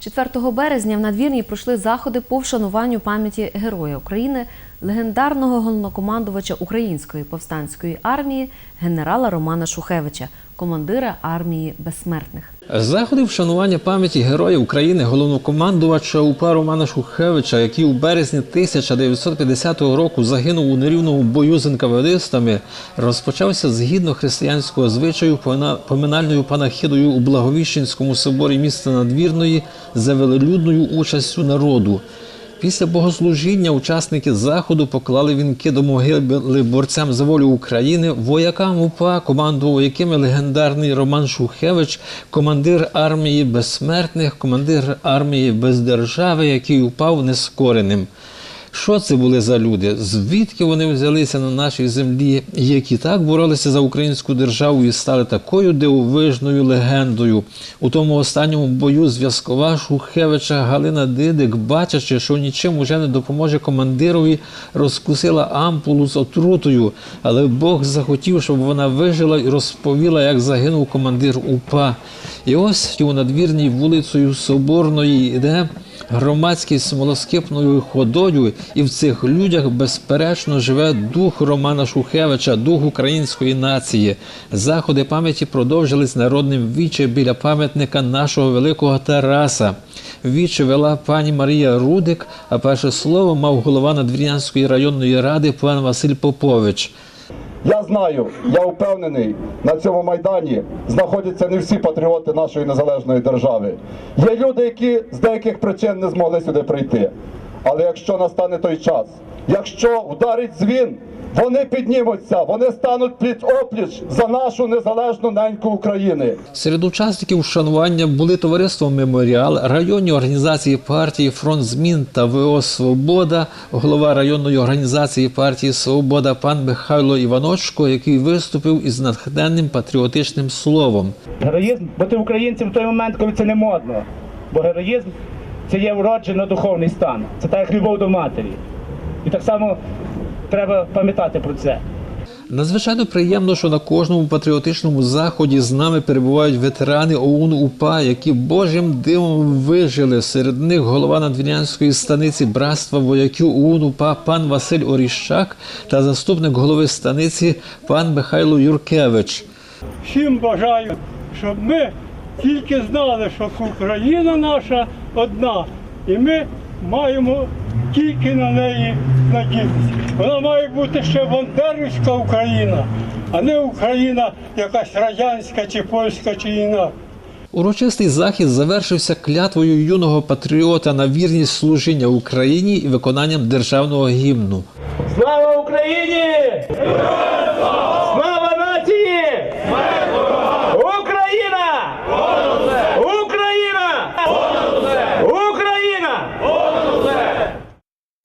4 березня в надвірні пройшли заходи по вшануванню пам'яті Героя України, легендарного головнокомандувача Української повстанської армії генерала Романа Шухевича, командира армії безсмертних. Заходи вшанування пам'яті Героя України, головнокомандувача УПА Романа Шухевича, який у березні 1950 року загинув у нерівному бою з інкаведистами, розпочався згідно християнського звичаю поминальною панахидою у Благовіщенському соборі міста Надвірної за велелюдною участю народу. Після богослужіння учасники заходу поклали вінки до могили борцям за волю України, воякам УПА, командував якими легендарний Роман Шухевич, командир армії безсмертних, командир армії без держави, який упав нескореним. Що це були за люди? Звідки вони взялися на нашій землі, які так боролися за українську державу і стали такою дивовижною легендою? У тому останньому бою зв'язкова Шухевича Галина Дидик, бачачи, що нічим уже не допоможе командирові, розкусила ампулу з отрутою, але Бог захотів, щоб вона вижила і розповіла, як загинув командир УПА. І ось у надвірній вулицею Соборної йде громадськість смолоскипною ходою, і в цих людях безперечно живе дух Романа Шухевича, дух української нації. Заходи пам'яті продовжились народним віче біля пам'ятника нашого великого Тараса. Віче вела пані Марія Рудик, а перше слово мав голова Надвірнянської районної ради пан Василь Попович. Я знаю, я впевнений, на цьому майдані знаходяться не всі патріоти нашої незалежної держави. Є люди, які з деяких причин не змогли сюди прийти. Але якщо настане той час, якщо вдарить дзвін, вони піднімуться, вони стануть пліч опліч за нашу незалежну неньку України. Серед учасників вшанування були товариство Меморіал, районні організації партії Фронт змін та ВО Свобода, голова районної організації партії Свобода пан Михайло Іваночко, який виступив із натхненним патріотичним словом. Героїзм бути українцем в той момент, коли це не модно. Бо героїзм це є вроджено духовний стан. Це так як любов до матері. І так само треба пам'ятати про це. Надзвичайно приємно, що на кожному патріотичному заході з нами перебувають ветерани ОУН УПА, які Божим дивом вижили. Серед них голова надвірнянської станиці братства вояків ОУН УПА пан Василь Оріщак та заступник голови станиці пан Михайло Юркевич. всім бажаю, щоб ми тільки знали, що Україна наша одна, і ми маємо тільки на неї надіятися. Вона має бути ще Бандерівська Україна, а не Україна якась радянська чи польська чи інакша. Урочистий захід завершився клятвою юного патріота на вірність служіння Україні і виконанням державного гімну. Слава Україні!